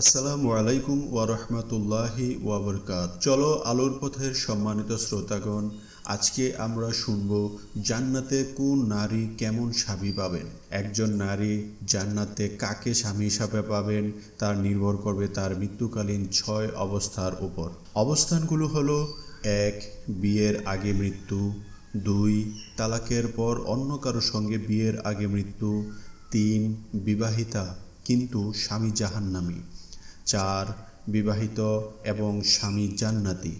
আসসালামু আলাইকুম ওয়ারহমতুল্লাহি ওয়াবরকাত চলো আলোর পথের সম্মানিত শ্রোতাগণ, আজকে আমরা শুনব জান্নাতে কোন নারী কেমন স্বামী পাবেন? একজন নারী জান্নাতে কাকে স্বামী হিসাবে পাবেন? তার নির্ভর করবে তার মৃত্যুকালীন ছয় অবস্থার উপর। অবস্থানগুলো হলো, এক, বিয়ের আগে মৃত্যু, দুই, তালাকের পর অন্য কারও সঙ্গে বিয়ের আগে মৃত্যু, তিন, বিবাহিতা, কিন্তু স্বামী জাহান্নামী। চার বিবাহিত এবং স্বামী জান্নাতি।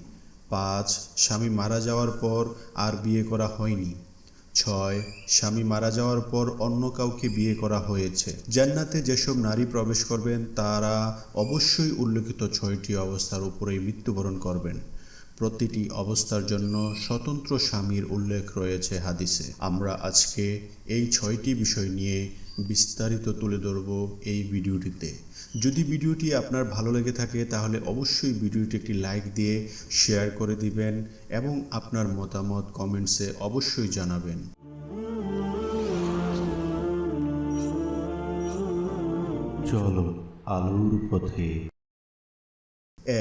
পাঁচ, স্বামী মারা যাওয়ার পর আর বিয়ে করা হয়নি। ছয়, স্বামী মারা যাওয়ার পর অন্য কাউকে বিয়ে করা হয়েছে। জান্নাতে যেসব নারী প্রবেশ করবেন, তারা অবশ্যই উল্লেখিত ছয়টি অবস্থার উপরেই মৃত্যুবরণ করবেন। প্রতিটি অবস্থার জন্য স্বতন্ত্র স্বামীর উল্লেখ রয়েছে হাদিসে। আমরা আজকে এই ছয়টি বিষয় নিয়ে বিস্তারিত তুলে ধরব এই ভিডিওটিতে। যদি ভিডিওটি আপনার ভালো লেগে থাকে তাহলে অবশ্যই ভিডিওটি একটি লাইক দিয়ে শেয়ার করে দিবেন এবং আপনার মতামত কমেন্টসে অবশ্যই জানাবেন। চলো আলোর পথে।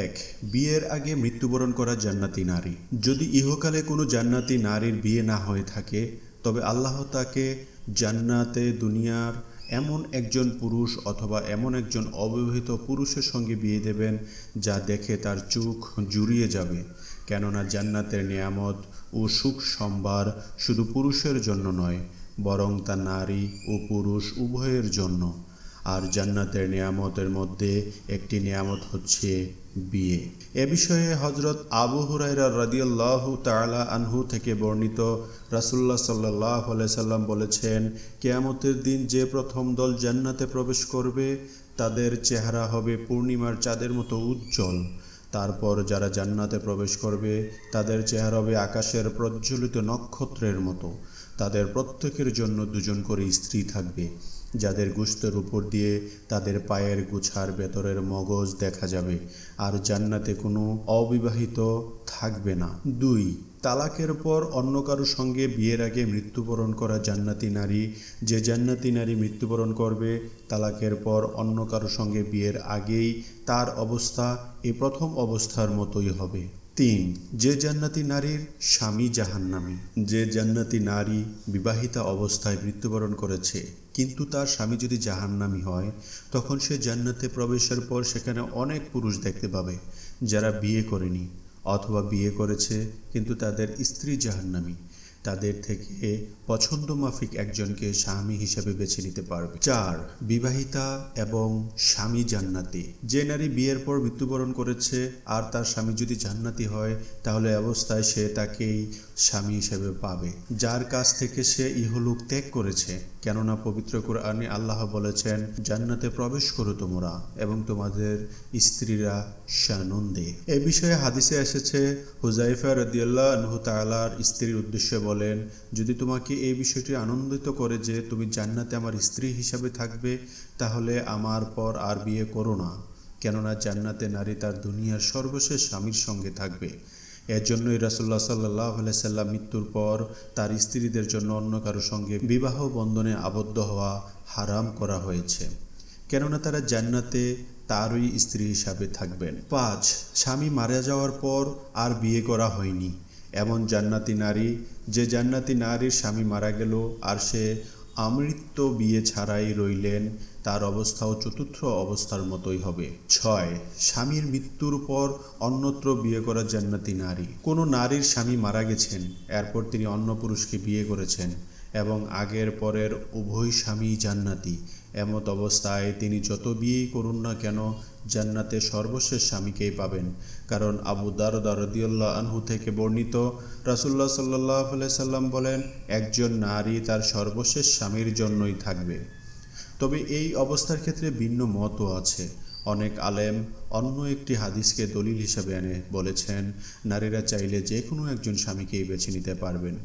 এক বিয়ের আগে মৃত্যুবরণ করা জান্নাতি নারী। যদি ইহকালে কোনো জান্নাতি নারীর বিয়ে না হয়ে থাকে তবে আল্লাহ তাকে জান্নাতে, দুনিয়ার এমন একজন পুরুষ অথবা এমন একজন অবিবাহিত পুরুষের সঙ্গে বিয়ে দেবেন যা দেখে তার চোখ জুড়িয়ে যাবে। কেননা জান্নাতের নিয়ামত ও সুখ সম্ভার শুধু পুরুষের জন্য নয়, বরং তা নারী ও পুরুষ উভয়ের জন্য। আর জান্নাতের নিয়ামতের মধ্যে একটি নিয়ামত হচ্ছে বিয়ে। এ বিষয়ে হজরত আবু হুরাইরা রাদিয়াল্লাহ তালা আনহু থেকে বর্ণিত রাসুল্লাহ সাল্লাহ সাল্লাম বলেছেন, কেয়ামতের দিন যে প্রথম দল জান্নাতে প্রবেশ করবে, তাদের চেহারা হবে পূর্ণিমার চাঁদের মতো উজ্জ্বল। তারপর যারা জান্নাতে প্রবেশ করবে, তাদের চেহারা হবে আকাশের প্রজ্বলিত নক্ষত্রের মতো। তাদের প্রত্যেকের জন্য দুজন করে স্ত্রী থাকবে। যাদের গুস্তের উপর দিয়ে তাদের পায়ের গুছার ভেতরের মগজ দেখা যাবে, আর জান্নাতে কোনো অবিবাহিত থাকবে না। দুই, তালাকের পর অন্য কারও সঙ্গে বিয়ের আগে মৃত্যুবরণ করা জান্নাতি নারী, যে জান্নাতি নারী মৃত্যুবরণ করবে, তালাকের পর অন্য কারও সঙ্গে বিয়ের আগেই তার অবস্থা এই প্রথম অবস্থার মতোই হবে। তিন, যে জান্নাতি নারীর স্বামী জাহান্নামী। যে জান্নাতি নারী বিবাহিতা অবস্থায় মৃত্যুবরণ করেছে, কিন্তু তার স্বামী যদি জাহান্নামী হয়, তখন সে জান্নাতে প্রবেশের পর সেখানে অনেক পুরুষ দেখতে পাবে, যারা বিয়ে করেনি অথবা বিয়ে করেছে, কিন্তু তাদের স্ত্রী জাহান্নামী। তাদের থেকে পছন্দ মাফিক একজনকে স্বামী হিসেবে বেছে নিতে পারবে। চার, বিবাহিতা এবং স্বামী জান্নাতি। যে নারী বিয়ের পর মৃত্যুবরণ করেছে আর তার স্বামী যদি জান্নাতি হয়, তাহলে অবস্থায় সে তাকেই স্বামী হিসেবে পাবে। যার কাছ থেকে সে ইহলোক ত্যাগ করেছে, কেননা পবিত্র কোরআনে আল্লাহ বলেছেন, জান্নাতে প্রবেশ করো তোমরা এবং তোমাদের স্ত্রীরা সানন্দে। এ বিষয়ে হাদিসে এসেছে হুজাইফা রদিয়াল্লাহ আনহু তালার স্ত্রীর উদ্দেশ্যে বলেন, যদি তোমাকে এই বিষয়টি আনন্দিত করে যে তুমি জান্নাতে আমার স্ত্রী হিসাবে থাকবে, তাহলে আমার পর আর বিয়ে করো না। কেননা জান্নাতে নারী তার দুনিয়ার সর্বশেষ স্বামীর সঙ্গে থাকবে। এর জন্যই রাসুল্লাহ সাল্লাহ সাল্লাম মৃত্যুর পর তার স্ত্রীদের জন্য অন্য কারও সঙ্গে বিবাহ বন্ধনে আবদ্ধ হওয়া হারাম করা হয়েছে। কেননা তারা জান্নাতে তারই স্ত্রী হিসাবে থাকবেন। পাঁচ, স্বামী মারা যাওয়ার পর আর বিয়ে করা হয়নি। এমন জান্নাতি নারী যে জান্নাতি নারীর স্বামী মারা গেল আর সে আমৃত্য বিয়ে ছাড়াই রইলেন, তার অবস্থাও চতুর্থ অবস্থার মতোই হবে। ছয়, স্বামীর মৃত্যুর পর অন্যত্র বিয়ে করা জান্নাতি নারী। কোনো নারীর স্বামী মারা গেছেন, এরপর তিনি অন্য পুরুষকে বিয়ে করেছেন। এবং আগের পরের উভয় স্বামী জান্নাতি। এমত অবস্থায় তিনি যত বিয়েই করুন না কেন, জান্নাতে সর্বশেষ স্বামীকেই পাবেন। কারণ আবু দারদা রদিউল্লাহ আনহু থেকে বর্ণিত রাসুল্লাহ সাল্লাহ সাল্লাম বলেন, একজন নারী তার সর্বশেষ স্বামীর জন্যই থাকবে। তবে এই অবস্থার ক্ষেত্রে ভিন্ন মতও আছে। অনেক আলেম অন্য একটি হাদিসকে দলিল হিসাবে এনে বলেছেন, নারীরা চাইলে যে কোনো একজন স্বামীকেই বেছে নিতে পারবেন।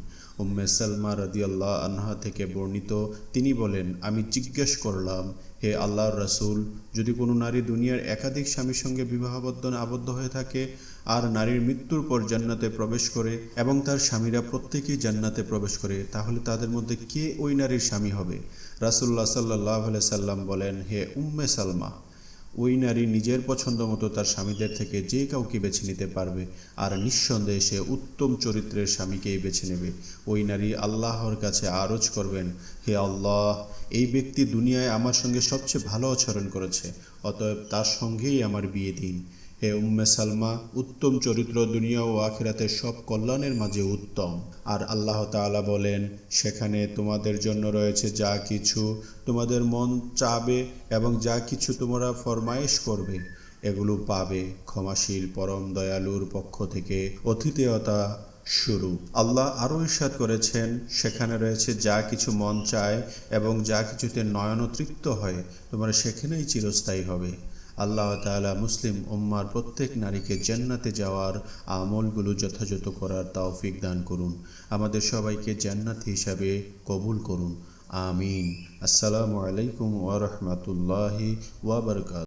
উম্মে সালমা রদিয়াল্লাহ আনহা থেকে বর্ণিত, তিনি বলেন, আমি জিজ্ঞেস করলাম, হে আল্লাহর রাসূল, যদি কোনো নারী দুনিয়ার একাধিক স্বামীর সঙ্গে বিবাহবদ্ধ আবদ্ধ হয়ে থাকে আর নারীর মৃত্যুর পর জান্নাতে প্রবেশ করে এবং তার স্বামীরা প্রত্যেকেই জান্নাতে প্রবেশ করে, তাহলে তাদের মধ্যে কে ওই নারীর স্বামী হবে? রাসুল্লাহ সাল্লাহ সাল্লাম বলেন, হে উম্মে সালমা। ওই নারী নিজের পছন্দ মতো তার স্বামীদের থেকে যে কাউকে বেছে নিতে পারবে, আর নিঃসন্দেহে সে উত্তম চরিত্রের স্বামীকেই বেছে নেবে। ওই নারী আল্লাহর কাছে আরজ করবেন, হে আল্লাহ, এই ব্যক্তি দুনিয়ায় আমার সঙ্গে সবচেয়ে ভালো আচরণ করেছে, অতএব তার সঙ্গেই আমার বিয়ে দিন। হে উম্মে সালমা, উত্তম চরিত্র দুনিয়া ও আখিরাতের সব কল্যাণের মাঝে উত্তম। আর আল্লাহ তাআলা বলেন, সেখানে তোমাদের জন্য রয়েছে যা কিছু তোমাদের মন চাবে এবং যা কিছু তোমরা ফরমায়েশ করবে। এগুলো পাবে ক্ষমাশীল, পরম দয়ালুর পক্ষ থেকে অতিথেয়তা শুরু আল্লাহ আরও ইরশাদ করেছেন, সেখানে রয়েছে যা কিছু মন চায় এবং যা কিছুতে নয়ন তৃপ্ত হয়, তোমরা সেখানেই চিরস্থায়ী হবে। আল্লাহ তালা মুসলিম উম্মার প্রত্যেক নারীকে জান্নাতে যাওয়ার আমলগুলো যথাযথ করার তাওফিক দান করুন। আমাদের সবাইকে জান্নাত হিসাবে কবুল করুন। আমিন। আসসালামু আলাইকুম ওরহমতুল্লাহি ওয়াবরকাত